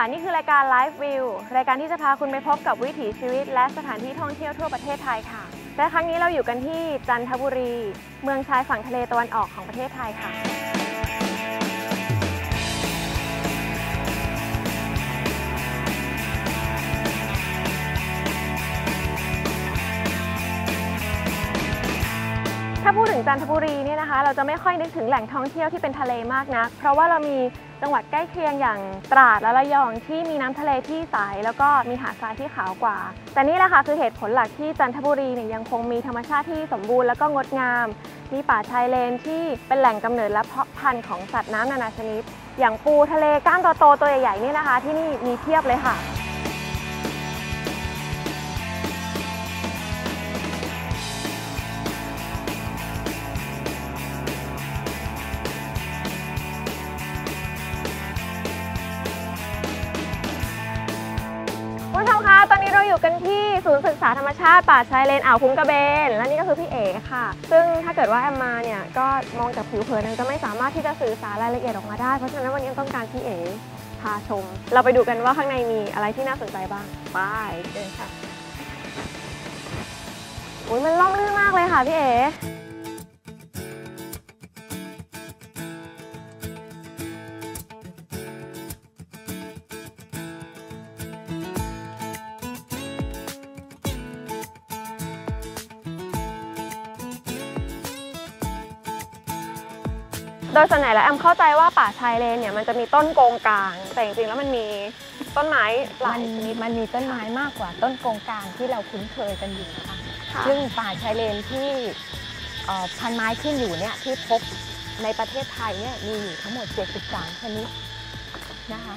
ะนี่คือรายการ Live View รายการที่จะพาคุณไปพบกับวิถีชีวิต และสถานที่ท่องเที่ยวทั่วประเทศไทยค่ะ และครั้งนี้เราอยู่กันที่จันทบุรี เมืองชายฝั่งทะเลตะวันออกของประเทศไทยค่ะถ้าพูดถึงจันทบุรีเนี่ยนะคะ เราจะไม่ค่อยนึกถึงแหล่งท่องเที่ยวที่เป็นทะเลมากนัก เพราะว่าเรามี จังหวัดใกล้เคียงอย่างตราดและระยองที่มีน้ำทะเลที่ใสแล้วก็มีหาดทรายที่ขาวกว่า แต่นี่แหละค่ะคือเหตุผลหลักที่จันทบุรีเนี่ยยังคงมีธรรมชาติที่สมบูรณ์แล้วก็งดงาม มีป่าชายเลนที่เป็นแหล่งกำเนิดและเพาะพันธุ์ของสัตว์น้ำนานาชนิด อย่างปูทะเลก้างโตๆตัวใหญ่ๆนี่นะคะ ที่นี่มีเพียบเลยค่ะ ษาธรรมชาติป่าชายเลนอ่าวคุ้งกระเบน และนี่ก็คือพี่เอ๋ค่ะ ซึ่งถ้าเกิดว่าแอมมาเนี่ยก็มองจากผิวเผินนั้นจะไม่สามารถที่จะสื่อสารรายละเอียดออกมาได้เพราะฉะนั้นวันนี้ต้องการพี่เอ๋พาชม เราไปดูกันว่าข้างในมีอะไรที่น่าสนใจบ้างไปเดินค่ะอุ้ยมันล่องลื่นมากเลยค่ะพี่เอ๋ โดยส่วนใหญ่แล้วแอมเข้าใจว่าป่าชายเลนเนี่ยมันจะมีต้นโกงกลาง แต่จริงๆแล้วมันมีต้นไม้หลามัยนชนิด มันมีต้นไม้มากกว่าต้นกงกลางที่เราคุ้นเคยกันอยู่นะคะค่ะซึ่งป่าชายเลนที่เอ่อพันไม้ขึ้นอยู่เนี่ยที่พบในประเทศไทยเนี่ยมีอยู่ทั้งหมด 73 ชนิดนะคะ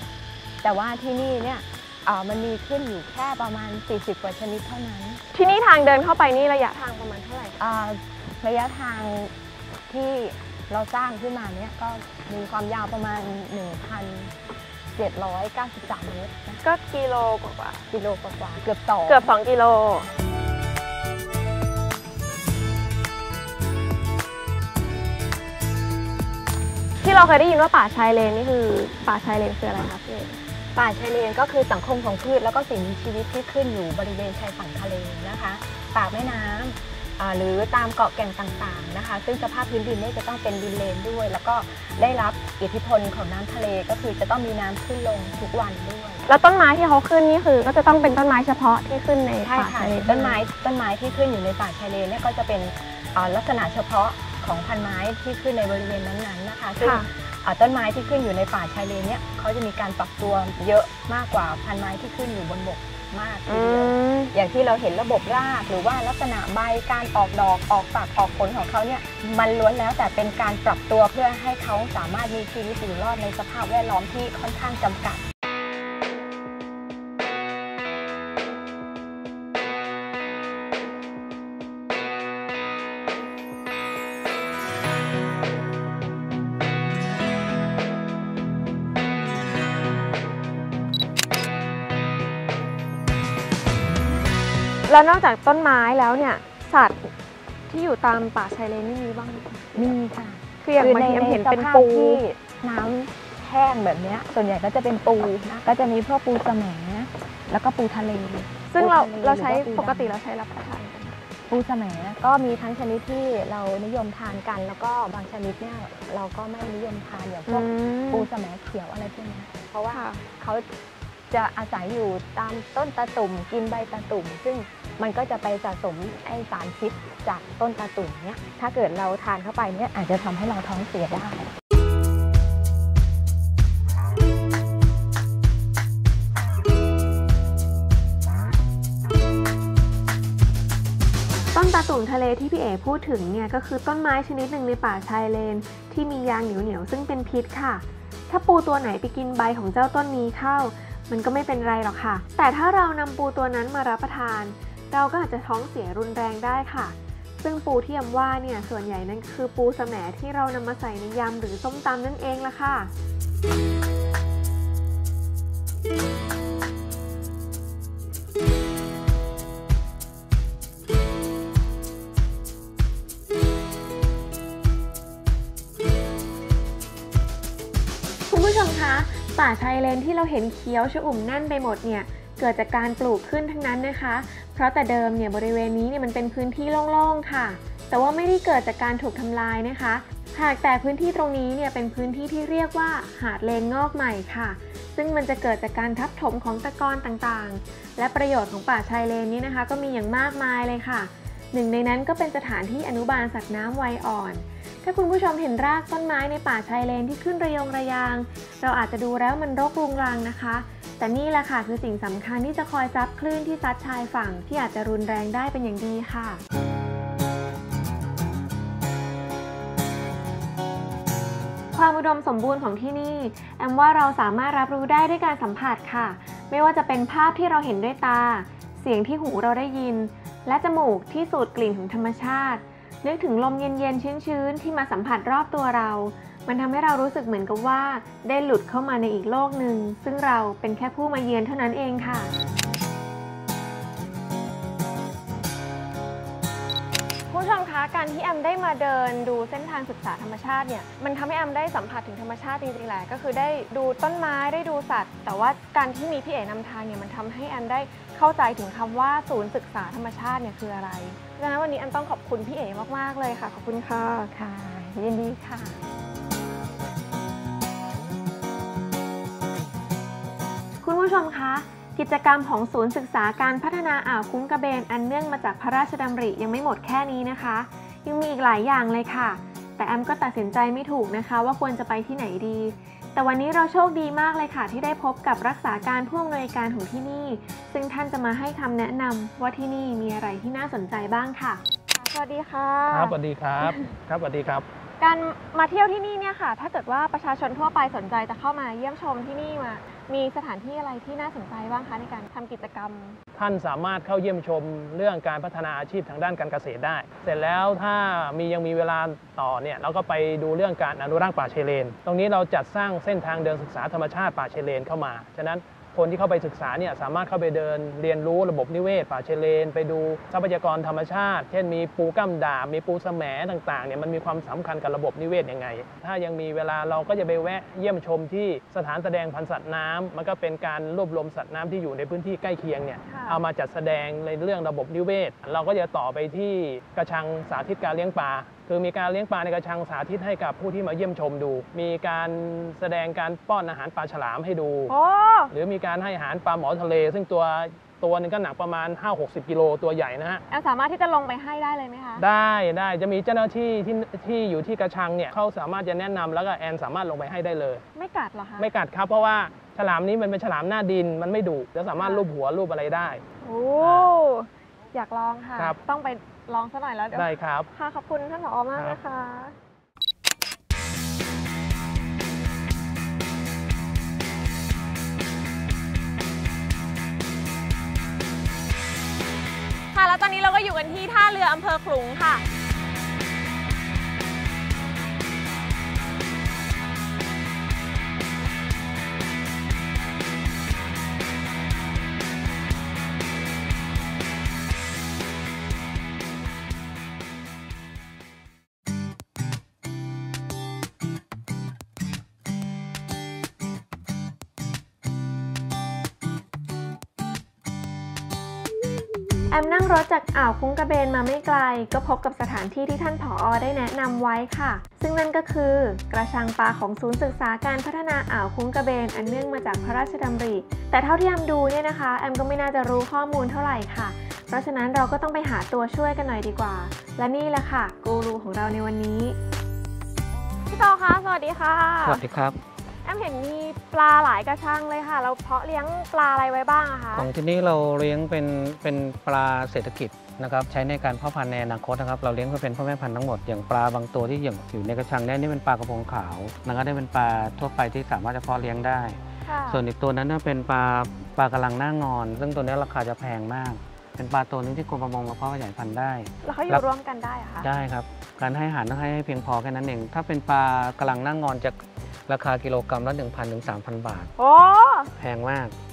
แต่ว่าที่นี่เนี่ยเอ่อมันมีขึ้นอยู่แค่ประมาณ 40 กว่าชนิดเท่านั้น ที่นี่ทางเดินเข้าไปนี่ระยะทางประมาณเท่าไหร่คะเอ่อระยะทางที่ เราสร้างขึ้นมาเนี่ยก็มีความยาวประมาณ 1,793 เมตรนะก็กิโลกว่ากิโลกว่าๆเกือบสองๆเกือบ 2 กิโล ที่เราเคยได้ยินว่าป่าชายเลนนี่คือป่าชายเลนคืออะไรคะพี่เอกป่าชายเลนก็คือสังคมของพืชแล้วก็สิ่งมีชีวิตที่ขึ้นอยู่บริเวณชายฝั่งทะเลนะคะ ปากแม่น้ำอ่า หรือตามเกาะแก่งต่างๆนะคะ ซึ่งสภาพพื้นดินเนี่ยจะต้องเป็นดินเลนด้วย แล้วก็ได้รับอิทธิพลของน้ำทะเลก็คือจะต้องมีน้ำขึ้นลงทุกวันด้วย แล้วต้นไม้ที่เขาขึ้นนี่คือ ก็จะต้องเป็นต้นไม้เฉพาะที่ขึ้นในใช่ป่าค่ะชายเลนต้นไม้ต้นไม้ที่ขึ้นอยู่ในป่าชายเลนเนี่ยก็จะเป็นอ่าลักษณะเฉพาะของพันไม้ที่ขึ้นในบริเวณนั้นๆนะคะซึ่งค่ะอ่าต้นไม้ที่ขึ้นอยู่ในป่าชายเลนเนี่ยเขาจะมีการปรับตัวเยอะมากกว่าพันไม้ที่ขึ้นอยู่บนบก มากทีอืเดียวมอย่างที่เราเห็นระบบรากหรือว่าลักษณะใบการออกดอกออกฝักออกผลของเขาเนี่ยมันล้วนแล้วแต่เป็นการปรับตัวเพื่อให้เขาสามารถมีชีวิตอยู่รอดในสภาพแวดล้อมที่ค่อนข้างจำกัด แล้วนอกจากต้นไม้แล้วเนี่ยสัตว์ที่อยู่ตามป่าชายเลนนี่มีบ้างไหมคะมีค่ะคืออย่างคืบางทีแอมเห็นเป็นสภาพปูที่น้ำแห้งแบบเนี้ยส่วนใหญ่ก็จะเป็นปูนะก็จะมีพวกปูแสมแล้วก็ปูทะเล ซึ่งเราปูทะลเราใช้หอว่าปกติดำเราใช้รับประทานกันปูแสมก็มีทั้งชนิดที่เรานิยมทานกัน แล้วก็บางชนิดเนี่ยเราก็ไม่นิยมทานอย่างพวกปูแสมเขียวอะไรพวกเนี้ยเพราะว่าค่ะเขาจะอาศัยอยู่ตามต้นตะตุ่มกินใบตะตุ่ม ซึ่ง มันก็จะไปสะสมไอสารพิษจากต้นตะตุ่มเนี่ยถ้าเกิดเราทานเข้าไปเนี่ยอาจจะทำให้เราท้องเสียได้ ต้นตาตุ่มทะเลที่พี่เอ๋พูดถึงเนี่ยก็คือต้นไม้ชนิดหนึ่งในป่าชายเลน ที่มียางเหนียวๆซึ่งเป็นพิษค่ะ ถ้าปูตัวไหนไปกินใบของเจ้าต้นนี้เข้า มันก็ไม่เป็นไรหรอกค่ะ แต่ถ้าเรานำปูตัวนั้นมารับประทาน เราก็อาจจะท้องเสียรุนแรงได้ค่ะ ซึ่งปูที่ยำว่าเนี่ยส่วนใหญ่นั่นคือปูแสมที่เรานำมาใส่ในยำหรือส้มตำนั่นเองละค่ะคุณผู้ชมคะป่าชายเลนที่เราเห็นเขียวชอุ่มแน่นไปหมดเนี่ย เกิดจากการปลูกขึ้นทั้งนั้นนะคะ เพราะแต่เดิมเนี่ยบริเวณนี้เนี่ยมันเป็นพื้นที่โล่งๆค่ะ แต่ว่าไม่ได้เกิดจากการถูกทำลายนะคะ หากแต่พื้นที่ตรงนี้เนี่ยเป็นพื้นที่ที่เรียกว่าหาดเลนงอกใหม่ค่ะ ซึ่งมันจะเกิดจากการทับถมของตะกอนต่างๆ และประโยชน์ของป่าชายเลนนี้นะคะ ก็มีอย่างมากมายเลยค่ะ หนึ่งในนั้นก็เป็นสถานที่อนุบาลสัตว์น้ำวัยอ่อนถ้าคุณผู้ชมเห็นรากต้นไม้ในป่าชายเลนที่ขึ้นระยงระยาง เราอาจจะดูแล้วมันรกรุงรังนะคะ แต่นี่แหละค่ะคือสิ่งสำคัญที่จะคอยซับคลื่นที่ซัดชายฝั่งที่อาจจะรุนแรงได้เป็นอย่างดีค่ะความอุดมสมบูรณ์ของที่นี่แอมว่าเราสามารถรับรู้ได้ด้วยการสัมผัสค่ะ ไม่ว่าจะเป็นภาพที่เราเห็นด้วยตา เสียงที่หูเราได้ยิน และจมูกที่สูดกลิ่นของธรรมชาติ นึกถึงลมเย็นๆชื้นๆที่มาสัมผัสรอบตัวเรา มันทำให้เรารู้สึกเหมือนกับว่า ได้หลุดเข้ามาในอีกโลกหนึ่ง ซึ่งเราเป็นแค่ผู้มาเยือนเท่านั้นเองค่ะ คุณผู้ชมคะ การที่แอมได้มาเดินดูเส้นทางศึกษาธรรมชาติเนี่ย มันทำให้แอมได้สัมผัสถึงธรรมชาติจริงๆแหละ ก็คือได้ดูต้นไม้ได้ดูสัตว์ แต่ว่าการที่มีพี่เอ๋นำทางเนี่ย มันทำให้แอมได้เข้าใจถึงคำว่าศูนย์ศึกษาธรรมชาติเนี่ยคืออะไรเพราะฉะนั้นวันนี้แอมต้องขอบคุณพี่เอ๋มากๆเลยค่ะ ขอบคุณค่ะ ค่ะ ยินดีค่ะ คุณผู้ชมคะกิจกรรมของศูนย์ศึกษาการพัฒนาอ่าวคุ้งกระเบน อันเนื่องมาจากพระราชดำริยังไม่หมดแค่นี้นะคะ ยังมีอีกหลายอย่างเลยค่ะ แต่แอมก็ตัดสินใจไม่ถูกนะคะ ว่าควรจะไปที่ไหนดี แต่วันนี้เราโชคดีมากเลยค่ะ ที่ได้พบกับรักษาการผู้อำนวยการของที่นี่ ซึ่งท่านจะมาให้คำแนะนำว่าที่นี่มีอะไรที่น่าสนใจบ้างค่ะ สวัสดีค่ะครับสวัสดีครับ ครับสวัสดีครับ การมาเที่ยวที่นี่เนี่ยค่ะ ถ้าเกิดว่าประชาชนทั่วไปสนใจจะเข้ามาเยี่ยมชมที่นี่มา มีสถานที่อะไรที่น่าสนใจบ้างคะในการทำกิจกรรม ท่านสามารถเข้าเยี่ยมชมเรื่องการพัฒนาอาชีพทางด้านการเกษตรได้ เสร็จแล้วถ้ามียังมีเวลาต่อเนี่ยเราก็ไปดูเรื่องการอนุรักษ์ป่าชายเลน ตรงนี้เราจัดสร้างเส้นทางเดินศึกษาธรรมชาติป่าชายเลนเข้ามา ฉะนั้น คนที่เข้าไปศึกษาเนี่ยสามารถเข้าไปเดินเรียนรู้ระบบนิเวศ ป่าชายเลน ไปดูทรัพยากรธรรมชาติ เช่นมีปูก้ามดาบมีปูแสมต่างๆเนี่ยมันมีความสำคัญกับระบบนิเวศยังไง ถ้ายังมีเวลาเราก็จะไปแวะเยี่ยมชมที่สถานแสดงพันธุ์สัตว์น้ำมันก็เป็นการรวบรวมสัตว์น้ำที่อยู่ในพื้นที่ใกล้เคียงเนี่ยค่ะเอามาจัดแสดงในเรื่องระบบนิเวศ เราก็จะต่อไปที่กระชังสาธิตการเลี้ยงปลาคือมีการเลี้ยงปลาในกระชังสาธิตให้กับผู้ที่มาเยี่ยมชมดู มีการแสดงการป้อนอาหารปลาฉลามให้ดู โอ้ หรือมีการให้อาหารปลาหมอทะเล ซึ่งตัวตัวหนึงก็หนักประมาณ 5-60 กิโลตัวใหญ่นะฮะแอมสามารถที่จะลงไปให้ได้เลยไหมคะ ได้ได้จะมีเจ้าหน้าที่ที่ที่อยู่ที่กระชังเนี่ยเขาสามารถจะแนะนำแล้วก็แอนสามารถลงไปให้ได้เลย ไม่กัดเหรอคะไม่กัดครับเพราะว่าฉลามนี้มันเป็นฉลามหน้าดินมันไม่ดุจะสามารถค่ะลูบหัวลูบอะไรได้ โอ้ อยากลองค่ะ ครับ ต้องไป ลองซะหน่อยแล้วเดี๋ยวได้ครับ ค่ะขอบคุณท่านผอมากครับ นะคะค่ะแล้วตอนนี้เราก็อยู่กันที่ท่าเรืออำเภอขลุงค่ะากอ่าวคุ้งกระเบนมาไม่ไกล ก็พบกับสถานที่ที่ท่านผออได้แนะนำไว้ค่ะ ซึ่งนั่นก็คือกระชังปลาของศูนย์ศึกษาการพัฒนาอ่าวคุ้งกระเบนอันเนื่องมาจากพระราชดำริ แต่เท่าที่แอมดูเนี่ยนะคะ แอมก็ไม่น่าจะรู้ข้อมูลเท่าไหร่ค่ะ เพราะฉะนั้นเราก็ต้องไปหาตัวช่วยกันหน่อยดีกว่า และนี่แหละค่ะ กูรูของเราในวันนี้พี่ต่อคะสวัสดีค่ะ สวัสดีครับ แอมเห็นมีปลาหลายกระชังเลยค่ะ เราเพาะเลี้ยงปลาอะไรไว้บ้างอะคะ ของที่นี่เราเลี้ยงเป็นเป็นปลาเศรษฐกิจ นะครับใช้ในการเพาะพันธุ์ในอนาคตนะครับเราเลี้ยงเพื่อเป็นพ่อแม่พันธุ์ทั้งหมดอย่างปลาบางตัวที่อย่างอยู่ในกระชังเนี่ยนี่เป็นปลากระพงขาวนะครับได้เป็นปลาทั่วไปที่สามารถจะเพาะเลี้ยงได้ค่ะส่วนอีกตัวนั้นน่ะเป็นปลาปลากระลังหน้างอน ซึ่งตัวนี้ราคาจะแพงมาก เป็นปลาตัวหนึงที่กรมประมงมาเพาะขยายพันธุ์ได้แล้วเขาอแล้ยู่วร่วมกันได้เหรอะคะได้ครับการให้อาหารต้องให้ให้เพียงพอแค่นั้นเองถ้าเป็นปลากระลังหน้างอนจะราคากิโลกรัมละ1,000ถึง3,000 บาทโอ้แพงมากค่อนข้าง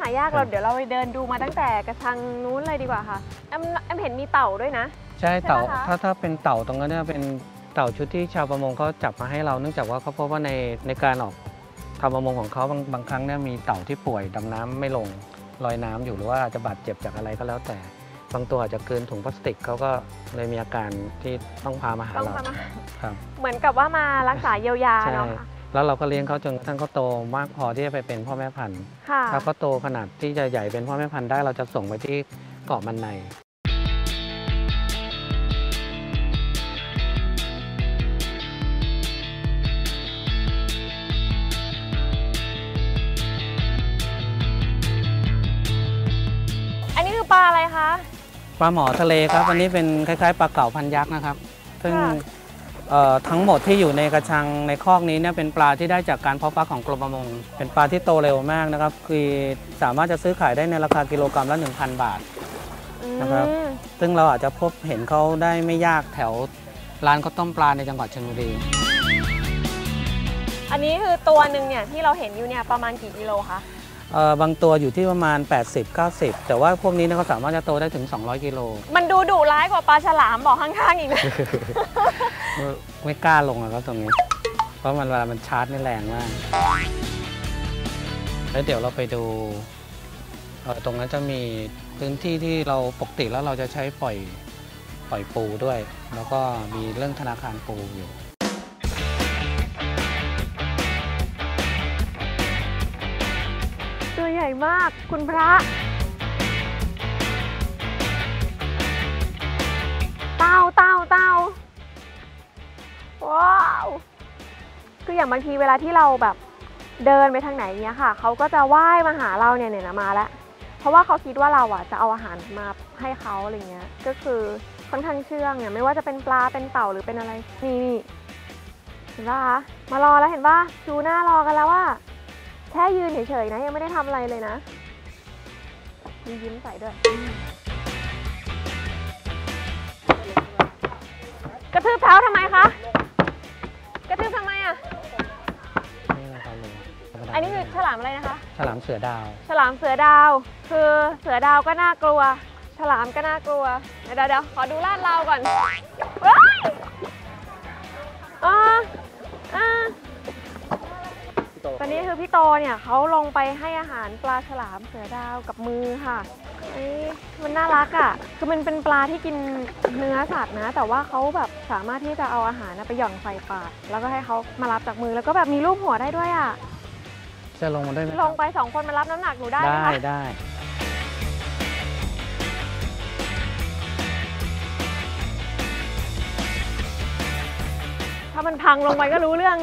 หายากครัเราบเดี๋ยวเราไปเดินดูมาตั้งแต่กระชังนู้นเลยดีกว่าค่ะแอมแอมเห็นมีเต่าด้วยนะ ใช่เต่าใช่ไหมคะถ้าถ้าเป็นเต่าตรงนั้นเนี่ยเป็นเต่าชุดที่ชาวประมงเขาจับมาให้เราเนื่องจากว่าเขาพบว่าในในการออกทำประมงของเขาบางบางครั้งเนี่ยมีเต่าที่ป่วยดำน้ำไม่ลงลอยน้ำอยู่หรือว่าอาจจะบาดเจ็บจากอะไรก็แล้วแต่ บางตัวอาจจะเกินถุงพลาสติกเขาก็เลยมีอาการที่ต้องพามาหาต้องเราทำอาหารครับเหมือนกับว่ามารักษาเยียวยาใช่เนาะค่ะ แล้วเราก็เลี้ยงเขาจนกระทั่งเขาโตมากพอที่จะไปเป็นพ่อแม่พันธุ์ค่ะ ถ้าเขาโตขนาดที่จะใหญ่เป็นพ่อแม่พันธุ์ได้เราจะส่งไปที่เกาะมันใน อันนี้คือปลาอะไรคะ ปลาหมอทะเลครับ อันนี้เป็นคล้ายๆปลาเก๋าพันยักษ์นะครับ ซึ่งค่ะเอ่อ ทั้งหมดที่อยู่ในกระชังในคอกนี้เนี่ยเป็นปลาที่ได้จากการเพาะฟักของกรมประมง เป็นปลาที่โตเร็วมากนะครับ คือสามารถจะซื้อขายได้ในราคากิโลกรัมละ 1,000 บาทนะครับอืมซึ่งเราอาจจะพบเห็นเขาได้ไม่ยากแถวร้านข้าวต้มปลาในจังหวัดชลบุรี อันนี้คือตัวหนึ่งเนี่ยที่เราเห็นอยู่เนี่ยประมาณกี่กิโลคะเอ่อ บางตัวอยู่ที่ประมาณ 80-90 แต่ว่าพวกนี้เนี่ยเขาสามารถจะโตได้ถึง 200 กิโล มันดูดุร้ายกว่าปลาฉลามบอกข้างๆอีกนะไม่ไม่กล้าลงอะครับตรงนี้ เพราะมันเวลามันชาร์จนี่แรงมาก แล้วเดี๋ยวเราไปดูเอ่อตรงนั้นจะมีพื้นที่ที่เราปกติแล้วเราจะใช้ปล่อยปล่อยปูด้วย แล้วก็มีเรื่องธนาคารปูอยู่ ใหญ่มาก คุณพระเต่าเต่าเต่าว้าวคืออย่างบางทีเวลาที่เราแบบเดินไปทางไหนเนี้ยค่ะ เขาก็จะว่ายมาหาเราเนี่ยเนี่ยนะมาแล้ว เพราะว่าเขาคิดว่าเราอะจะเอาอาหารมาให้เขาอะไรเงี้ย ก็คือค่อนข้างเชื่องเนี่ยไม่ว่าจะเป็นปลาเป็นเต่าหรือเป็นอะไรนี่นี่เห็นปะคะมารอแล้วเห็นปะชูหน้ารอกันแล้วว่า แค่ยืนเฉยๆนะ ยังไม่ได้ทำอะไรเลยนะ มียิ้มใส่ด้วย กระทืบเท้าทำไมคะ กระทืบทำไมอะ นี่นะครับลุงธรรมดาอันนี้คือฉลามอะไรนะคะ ฉลามเสือดาว ฉลามเสือดาว คือเสือดาวก็น่ากลัว ฉลามก็น่ากลัว เดี๋ยวเดี๋ยวขอดูลาดเราก่อน นนี้คือพี่โตเนี่ยเขาลงไปให้อาหารปลาฉลามเสือดาวกับมือค่ะเอ้ยมันน่ารักอะ่ะ คือมันเป็นปลาที่กินเนื้อสัตว์นะ แต่ว่าเขาแบบสามารถที่จะเอาอาหารน่ะไปหย่อนใส่ปาก แล้วก็ให้เขามารับจากมือ แล้วก็แบบมีรูปหัวได้ด้วยอะ่ะ จะลงมาด้วยไหมลงไปสองคนมารับน้ำหนักหนูได้ไหมได้คะได้ถ้ามันพังลงไปก็รู้เรื่อง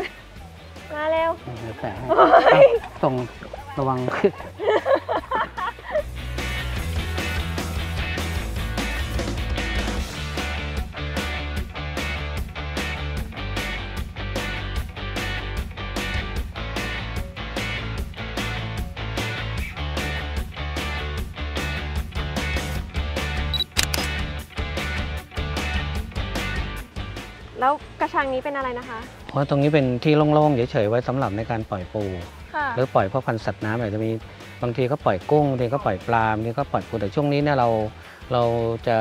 มาเร็วเดี๋ยวแปะให้โอ้ยส่งระวัง แล้วกระชังนี้เป็นอะไรนะคะ เพราะตรงนี้เป็นที่โล่งๆเฉยๆไว้สำหรับในการปล่อยปู ค่ะหรือปล่อยพวกพันธุ์สัตว์น้ำอาจจะมีบางทีก็ปล่อยกุ้งบางทีก็ปล่อยปลาบางทีก็ปล่อยปูแต่ช่วงนี้เนี่ยเราเราจะ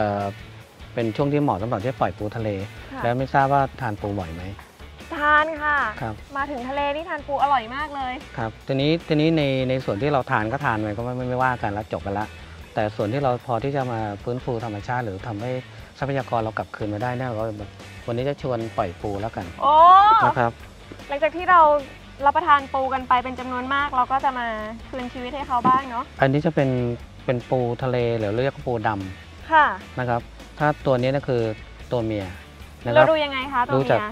เป็นช่วงที่เหมาะสำหรับที่จะปล่อยปูทะเล ค่ะ แล้วไม่ทราบว่าทานปูบ่อยไหม ทานค่ะ ครับ มาถึงทะเลนี่ทานปูอร่อยมากเลย ครับทีนี้ทีนี้ในในส่วนที่เราทานก็ทานไปก็ไม่ไม่ไม่ว่ากันแล้วจบกันละ แต่ส่วนที่เราพอที่จะมาฟื้นฟูธรรมชาติ หรือทำให้ทรัพยากรเรากลับคืนมาได้เนี่ยเราก็แบบวันนี้จะชวนปล่อยปูแล้วกันโอ้นะครับ หลังจากที่เรารับประทานปูกันไปเป็นจำนวนมาก เราก็จะมาคืนชีวิตให้เขาบ้างเนาะอันนี้จะเป็นเป็นปูทะเลหรือเรียกว่าปูดำค่ะนะครับ ถ้าตัวนี้นะคือตัวเมียนะคเรารับดูยังไงคะตัวดูจากเมีย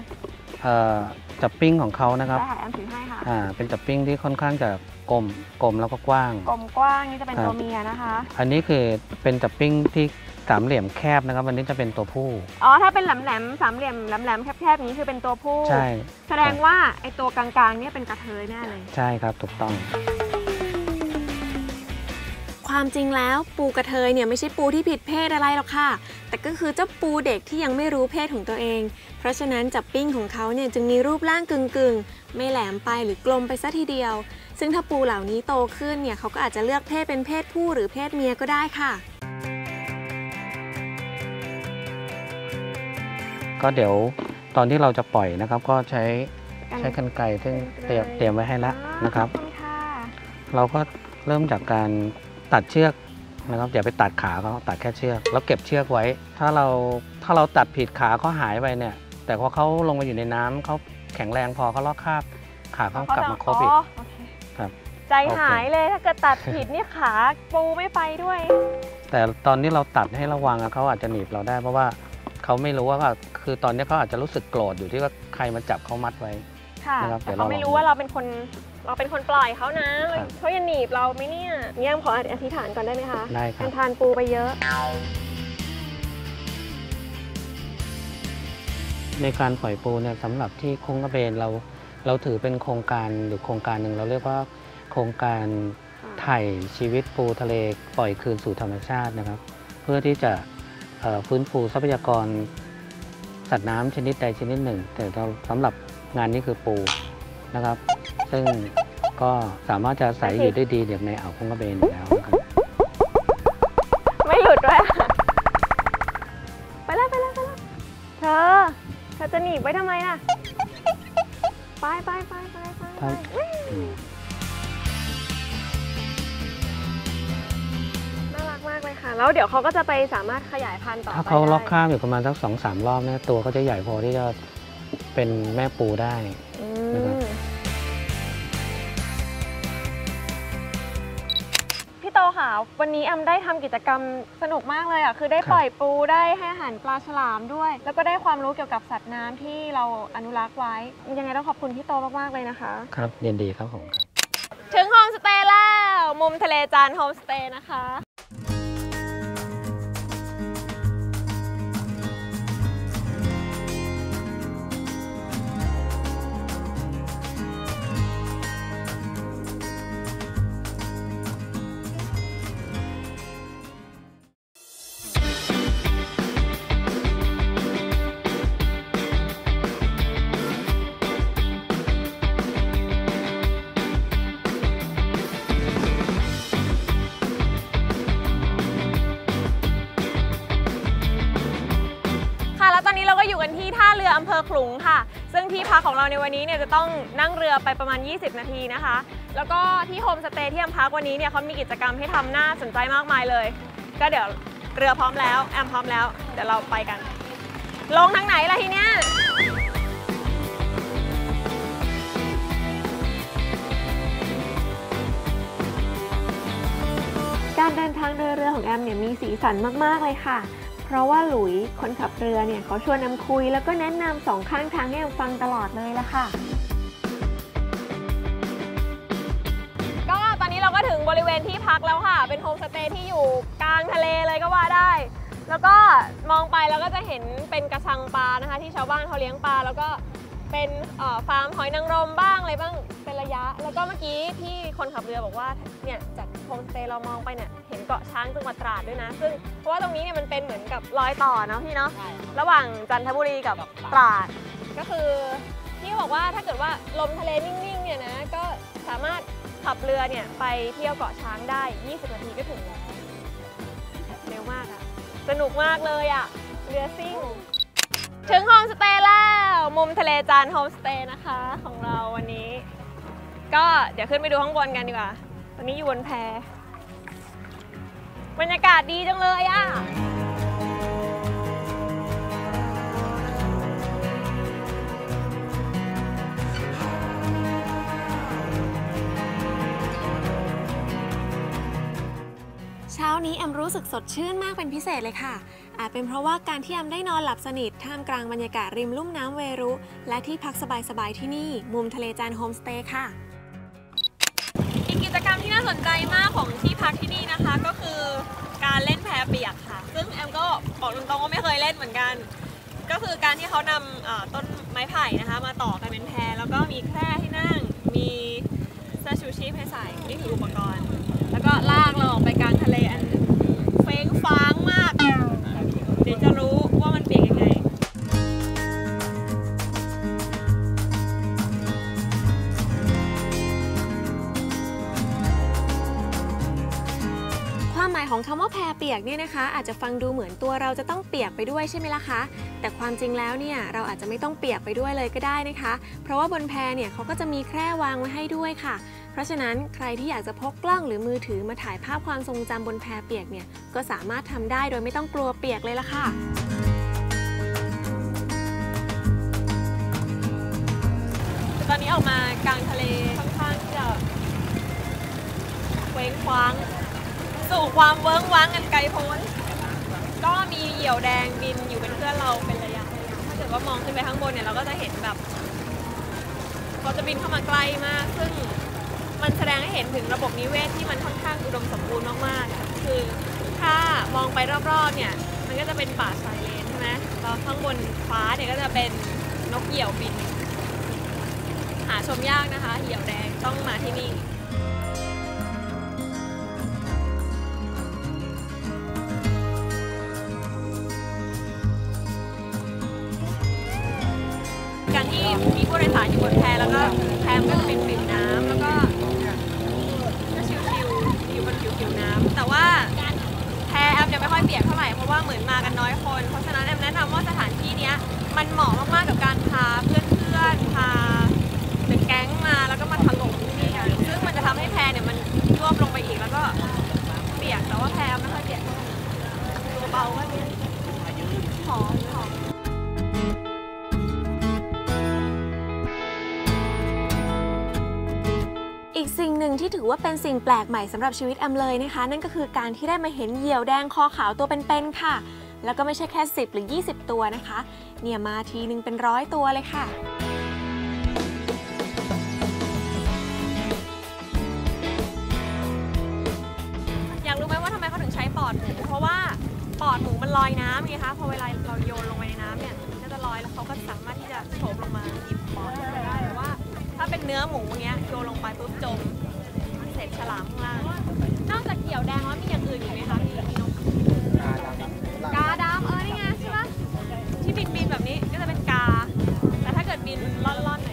เอ่อ จับปิ้งของเขานะครับได้ค่ะแอมถือให้ค่ะอ่าเป็นจับปิ้งที่ค่อนข้างจะกลมกลมแล้วก็กว้าง กลมกว้างนี่จะเป็นครับตัวเมียนะคะ อันนี้คือเป็นจับปิ้งที่สามเหลี่ยมแคบนะครับอันนี้จะเป็นตัวผู้อ๋อถ้าเป็นแหลมๆสามเหลี่ยมแหลมๆแคบๆอย่างนี้คือเป็นตัวผู้ใช่ แสดงว่าไอตัวกลางๆเนี่ยเป็นกระเทยแน่เลย ใช่ครับถูกต้อง ความจริงแล้วปูกระเทยเนี่ยไม่ใช่ปูที่ผิดเพศอะไรหรอกค่ะ แต่ก็คือเจ้าปูเด็กที่ยังไม่รู้เพศของตัวเอง เพราะฉะนั้นจับปิ้งของเขาเนี่ยจึงมีรูปร่างกึ่งๆ ไม่แหลมไปหรือกลมไปซะทีเดียว ซึ่งถ้าปูเหล่านี้โตขึ้นเนี่ยเขาก็อาจจะเลือกเพศเป็นเพศผู้หรือเพศเมียก็ได้ค่ะ ก็เดี๋ยวตอนที่เราจะปล่อยนะครับ ก็ใช้กันใช้กันไก่ซึ่งเตรียมเตรียมไว้ให้แล้วนะครับขอณค่ะเราก็เริ่มจากการ ตัดเชือกนะครับอย่าไปตัดขาเขาตัดแค่เชือก แล้วเก็บเชือกไว้ ถ้าเราถ้าเราตัดผิดขาเขาหายไปเนี่ย แต่พอเขาลงมาอยู่ในน้ำเขาแข็งแรงพอเขาลอกคราบขาเขากลับมาครบอีกอ๋อโอเคครับ ใจหายเลยถ้าเกิดตัดผิดเนี่ยขาปูไม่ไปด้วย แต่ตอนนี้เราตัดให้ระวังอะเขาอาจจะหนีบเราได้เพราะว่าเขาไม่รู้ว่าคือตอนนี้เขาอาจจะรู้สึกโกรธอยู่ที่ว่าใครมาจับเขามัดไว้ค่ะนะครับแต่เดี๋ยวเราเขาไม่ลองรู้ดูว่าเราเป็นคน เราเป็นคนปล่อยเขานะครับเขาจะหนีบเราไหมเนี่ยเนี่ยขออธิษฐานก่อนได้ไหมคะได้คแอรับนทานปูไปเยอะ ในการปล่อยปูเนี่ยสำหรับที่โคงกระเบนเรา เราถือเป็นโครงการหรือโครงการหนึ่งเราเรียกว่าโครงการไถ่ชีวิตปูทะเลปล่อยคืนสู่ธรรมชาตินะครับ เพื่อที่จะเอ่อฟื้นฟูทรัพยากร สัตว์น้ำชนิดใดชนิดหนึ่ง แต่เราสำหรับงานนี้คือปูนะครับ ซึ่งก็สามารถจะอาศัยอยู่ได้ดีอย่างในอ่าวโคงกระเบนอยู่แล้วนะครับไม่หลุดด้วยอะไปแล้วไปแล้วไปแล้วเธอเธอจะหนีบไว้ทำไมล่ะ ไปไปไปไปไปครับอืมน่ารักมากเลยค่ะแล้วเดี๋ยวเขาก็จะไปสามารถขยายพันธุ์ต่อไปถ้าเขาล็อกได้ข้ามอยู่ประมาณสักสองสามรอบเนี่ยตัวก็จะใหญ่พอที่จะเป็นแม่ปูได้ ค่ะ วันนี้แอมได้ทำกิจกรรมสนุกมากเลยอะคือได้ครับ ปล่อยปูได้ให้อาหารปลาฉลามด้วย แล้วก็ได้ความรู้เกี่ยวกับสัตว์น้ำที่เราอนุรักษ์ไว้ ยังไงต้องขอบคุณพี่โตมากๆเลยนะคะ ครับยินดีครับผมครับถึงโฮมสเตย์แล้ว มุมทะเลจานโฮมสเตย์นะคะค่ะ ลุงค่ะ ซึ่งที่พักของเราในวันนี้เนี่ยจะต้องนั่งเรือไปประมาณ 20 นาทีนะคะ แล้วก็ที่โฮมสเตย์ที่แอมพักวันนี้เนี่ยเขามีกิจกรรมให้ทำน่าสนใจมากมายเลย ก็เดี๋ยวเรือพร้อมแล้วแอมพร้อมแล้วเดี๋ยวเราไปกัน ลงทางไหนล่ะทีเนี้ยการเดินทางโดยเรือของแอมเนี่ยมีสีสันมาก ๆ เลยค่ะ ราะว่าหลุยคนขับเรือเนี่ยเขาชวนแอมคุย แล้วก็แนะนำสองข้างทางให้แอมฟังตลอดเลยละค่ะ ก็ตอนนี้เราก็ถึงบริเวณที่พักแล้วค่ะ เป็นโฮมสเตย์ที่อยู่กลางทะเลเลยก็ว่าได้ แล้วก็มองไปเราก็จะเห็นเป็นกระชังปลานะคะ ที่ชาวบ้านเขาเลี้ยงปลาแล้วก็เป็นฟาร์มหอยนางรมบ้างอะไรบ้างเป็นระยะ แล้วก็เมื่อกี้ที่คนขับเรือบอกว่าเนี่ยจาก โฮมสเตย์เรามองไปเนี่ยเห็นเกาะช้างจังหวัดตราดด้วยนะ ซึ่งเพราะว่าตรงนี้เนี่ยมันเป็นเหมือนกับรอยต่อเนาะพี่เนาะระหว่างจันทบุรีกับตราด ก็คือพี่เขาบอกว่าถ้าเกิดว่าลมทะเลนิ่งๆเนี่ยนะก็สามารถขับเรือเนี่ยไปเที่ยวเกาะช้างได้ 20 นาทีก็ถึงแล้วเร็วมากอะสนุกมากเลยอะเรือซิ่งถึงโฮมสเตย์แล้ว มุมทะเลจานโฮมสเตย์นะคะ ของเราวันนี้ ก็เดี๋ยวขึ้นไปดูข้างบนกันดีกว่า ตอนนี้อยู่บนแพบรรยากาศดีจังเลยอะเช้านี้แอมรู้สึกสดชื่นมากเป็นพิเศษเลยค่ะ อาจเป็นเพราะว่าการที่แอมได้นอนหลับสนิทท่ามกลางบรรยากาศริมลุ่มน้ำเวรุ และที่พักสบายๆที่นี่ มุมทะเลจานโฮมสเตย์ค่ะ อีกกิจกรรมที่น่าสนใจมากของที่พักที่นี่นะคะ ก็คือการเล่นแพเปียกค่ะ ซึ่งแอมก็บอกตรงๆว่าไม่เคยเล่นเหมือนกัน ก็คือการที่เขานำต้นไม้ไผ่นะคะ มาต่อกันเป็นแพแล้วก็มีแคร่ให้นั่ง มีเสื้อชูชีพให้ใส่นี่คืออุปกรณ์ แล้วก็ลากเราออกไปกลางทะเลอันเฟ้งฟ้างมาก เดี๋ยวจะรู้ ของคำว่าแพรเปียกเนี่ยนะคะ อาจจะฟังดูเหมือนตัวเราจะต้องเปียกไปด้วยใช่ไหมล่ะคะ แต่ความจริงแล้วเนี่ยเราอาจจะไม่ต้องเปียกไปด้วยเลยก็ได้นะคะ เพราะว่าบนแพรเนี่ยเขาก็จะมีแคร่วางไว้ให้ด้วยค่ะ เพราะฉะนั้นใครที่อยากจะพกกล้องหรือมือถือมาถ่ายภาพความทรงจำบนแพรเปียกเนี่ยก็สามารถทำได้โดยไม่ต้องกลัวเปียกเลยล่ะค่ะตอนนี้ออกมากลางทะเลค่อนข้างที่จะเว้งคว้าง สู่ความเวิ้งว้างกันไกลโพ้น ก็มีเหยี่ยวแดงบินอยู่เป็นเพื่อนเราเป็นระยะถ้าเกิดว่ามองขึ้นไปข้างบนเนี่ยเราก็จะเห็นแบบเขาจะบินเข้ามาใกล้มาก ซึ่งมันแสดงให้เห็นถึงระบบนิเวศที่มันค่อนข้างอุดมสมบูรณ์มากๆอะคือถ้ามองไปรอบๆเนี่ยมันก็จะเป็นป่าชายเลนใช่ไหมแล้วข้างบนฟ้าเนี่ยก็จะเป็นนกเหยี่ยวบิน หาชมยากนะคะ เหยี่ยวแดงต้องมาที่นี่ มีผู้โดยสารอยู่บนแพแล้วก็แพมนก็จะเป็นปิ่มน้ำแล้วก็ก็ชิวๆอยู่บนผิวๆน้ำแต่ว่าแพแอมยังไม่ค่อยเปียกเท่าไหร่เพราะว่าเหมือนมากันน้อยคน เพราะฉะนั้นแอมแนะนำว่าสถานที่เนี้ยมันเหมาะมากๆกับการพาเพื่อนๆพาเด็กแก๊งมาแล้วก็มาถล่มที่นี่กันซึ่งมันจะทำให้แพเนี่ยมันยวบลงไปอีกแล้วก็เปียกแต่ว่าแพแอมไม่ค่อยเปียกเท่าไหร่ตัวเบาก็ดีหอมหอม หนึ่งที่ถือว่าเป็นสิ่งแปลกใหม่สำหรับชีวิตแอมเลยนะคะ นั่นก็คือการที่ได้มาเห็นเหยี่ยวแดงคอขาวตัวเป็นๆค่ะ แล้วก็ไม่ใช่แค่ 10 หรือ 20 ตัวนะคะ เนี่ยมาทีนึงเป็นร้อยตัวเลยค่ะอยากรู้ไหมว่าทำไมเขาถึงใช้ปอดหมูเพราะว่าปอดหมูมันลอยน้ำไงคะพอเวลาเราโยนลงไปในน้ำเนี่ยมันก็จะลอยแล้วเขาก็สามารถที่จะโฉบลงมาหยิบปอดได้แต่ว่า ถ้าเป็นเนื้อหมูเงี้ยโยนลงไปปุ๊บจม เสร็จฉลามข้างล่าง นอกจากเกี่ยวแดงแล้วมีอย่างอื่นอีกไหมคะมีมีนกกาดำเออนี่ไงใช่ปะที่บินบินๆแบบนี้ก็จะเป็นกา แต่ถ้าเกิดบินล่อนๆหน่อย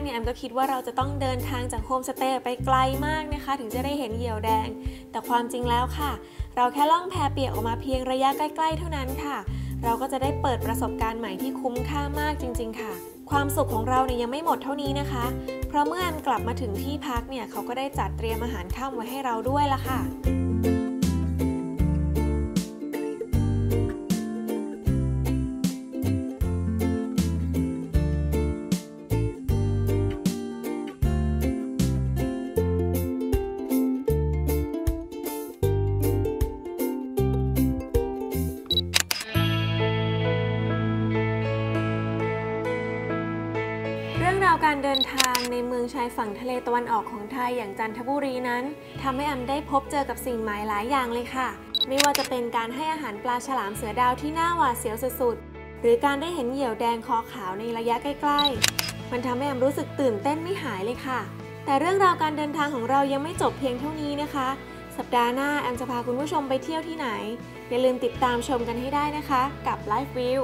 กเนี่ยแอมก็คิดว่าเราจะต้องเดินทางจากโฮมสเตย์ไปไกลมากนะคะ ถึงจะได้เห็นเหยี่ยวแดง แต่ความจริงแล้วค่ะ เราแค่ล่องแพเปียกออกมาเพียงระยะใกล้ ๆ เท่านั้นค่ะ เราก็จะได้เปิดประสบการณ์ใหม่ที่คุ้มค่ามากจริง ๆ ค่ะ ความสุขของเราเนี่ยยังไม่หมดเท่านี้นะคะ เพราะเมื่อแอมกลับมาถึงที่พักเนี่ยเขาก็ได้จัดเตรียมอาหารค่ำไว้ให้เราด้วยละค่ะายฝั่งทะเลตะวันออกของไทยอย่างจันทบุรีนั้นทำให้แอมได้พบเจอกับสิ่งหมายหลายอย่างเลยค่ะ ไม่ว่าจะเป็นการให้อาหารปลาฉลามเสือดาวที่น่าหวาดเสียวสุดๆหรือการได้เห็นเหยี่ยวแดงคอขาวในระยะใกล้ ๆ มันทำให้แอมรู้สึกตื่นเต้นไม่หายเลยค่ะ แต่เรื่องราวการเดินทางของเรายังไม่จบเพียงเท่านี้นะคะ สัปดาห์หน้าแอมจะพาคุณผู้ชมไปเที่ยวที่ไหนอย่าลืมติดตามชมกันให้ได้นะคะ กับ Life View